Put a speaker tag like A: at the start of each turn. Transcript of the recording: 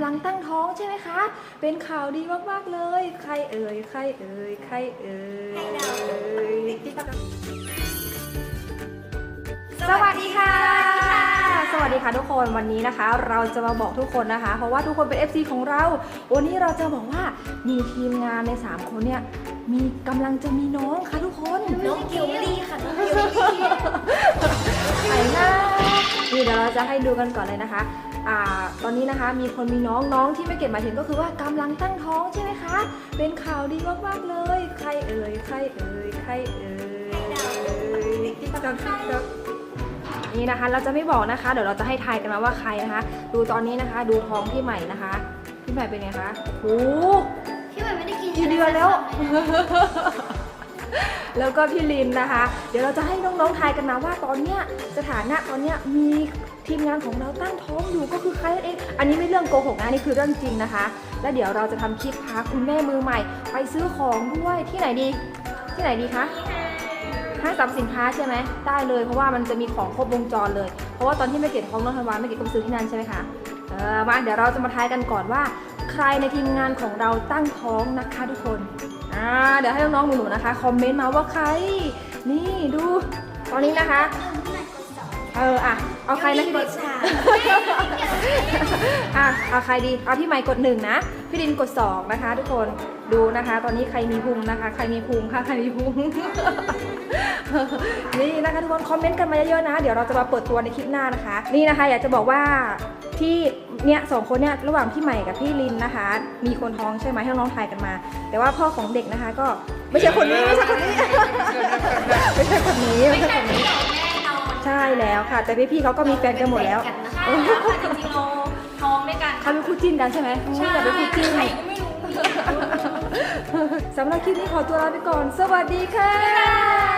A: ำลังตั้งท้องใช่ไหมคะ เป็นข่าวดีมากๆเลย ใครเอ่ย ใครเอ่ย ใครเอ่ย
B: ให้เรา
A: สวัสดีค่ะ สวัสดีค่ะทุกคนวันนี้นะคะ เราจะมาบอกทุกคนนะคะ เพราะว่าทุกคนเป็น FC ของเรา วันนี้เราจะบอกว่ามีทีมงานใน 3 คนเนี่ยมีกำลังจะมีน้องค่ะทุกคน
B: น้องกิวลี่ค่ะน้องกิวลี่
A: ไหนนะนี่เดี๋ยวเราจะให้ดูกันก่อนเลยนะคะ อ่าตอนนี้นะคะมีคนมีน้องน้องที่ไม่เก็บหมายถึงก็คือว่ากำลังตั้งท้องใช่ไหมคะ เป็นข่าวดีมากๆเลย ใครเอ่ยใครเอ่ยใครเอ่ยติ๊กต๊อกติ๊กต๊อกนี่นะคะเราจะไม่บอกนะคะ เดี๋ยวเราจะให้ทายกันมาว่าใครนะคะ ดูตอนนี้นะคะ ดูท้องพี่ใหม่นะคะพี่ใหม่เป็นไงคะโอ้โห
B: พี่ใหม่ไม่ได้กิน
A: กี่เดือนแล้ว แล้วก็พี่ลินนะคะ เดี๋ยวเราจะให้น้องๆทายกันมาว่าตอนเนี้ยสถานะตอนเนี้ยมีทีมงานของเราตั้งท้องอยู่ก็คือใครนั่นเอง อันนี้ไม่เรื่องโกหกนะนี่คือเรื่องจริงนะคะ แล้วเดี๋ยวเราจะทำคลิปพาคุณแม่มือใหม่ ไปซื้อของด้วยที่ไหนดี ที่ไหนดีคะห้างสรรพสินค้าใช่ไหมได้เลยเพราะว่ามันจะมีของครบวงจรเลย เพราะว่าตอนที่ไม่เก็บท้องน้องธันวาไม่เก็บก็ไปซื้อที่นั่นใช่ไหมคะเออมาเดี๋ยวเราจะมาทายกันก่อนว่า ใครในทีมงานของเราตั้งท้องนะคะทุกคน เดี๋ยวให้น้องๆหนูๆนะคะคอมเมนต์มาว่าใคร นี่ดูตอนนี้นะคะ
B: พี่ใหม่กดสอง
A: เอออะเอาใครนะพี่
B: ก
A: ดิ
B: ดสาม
A: อะเอาใครดีเอาพี่ไมค์กดหนึ่งนะพี่ดินกดสองนะคะ ทุกคน ดูนะคะ ตอนนี้ใครมีพุงนะคะ ใครมีพุงค่ะใครมีพุง นี่นะคะทุกคนคอมเมนต์กันมาเยอะๆนะ เดี๋ยวเราจะมาเปิดตัวในคลิปหน้านะคะ นี่นะคะ อยากจะบอกว่าที่เนี่ยสองคนเนี่ยระหว่างพี่ใหม่กับพี่ลินนะคะ มีคนท้องใช่ไหมให้น้องๆทายกันมา แต่ว่าพ่อของเด็กนะคะ ก็ไม่ใช่คนนี้ไม่ใช่คนนี้ ไม่ใช่คนนี้ไม่ใช่คนนี้
B: แน่นอน
A: ใช่แล้วค่ะ แต่พี่ๆเขาก็มีแฟนกันหมดแล้ว
B: ใช่แล้วค่ะจริงๆเราท้องด้วยกัน
A: เขาเป็นคู่จิ้นกันใช่ไหมอุ๊ยอยากเป็นคู่จิ้น
B: ใครก็ไม่รู้
A: สำหรับคลิปนี้ขอตัวลาไปก่อน สวัสดีค่ะ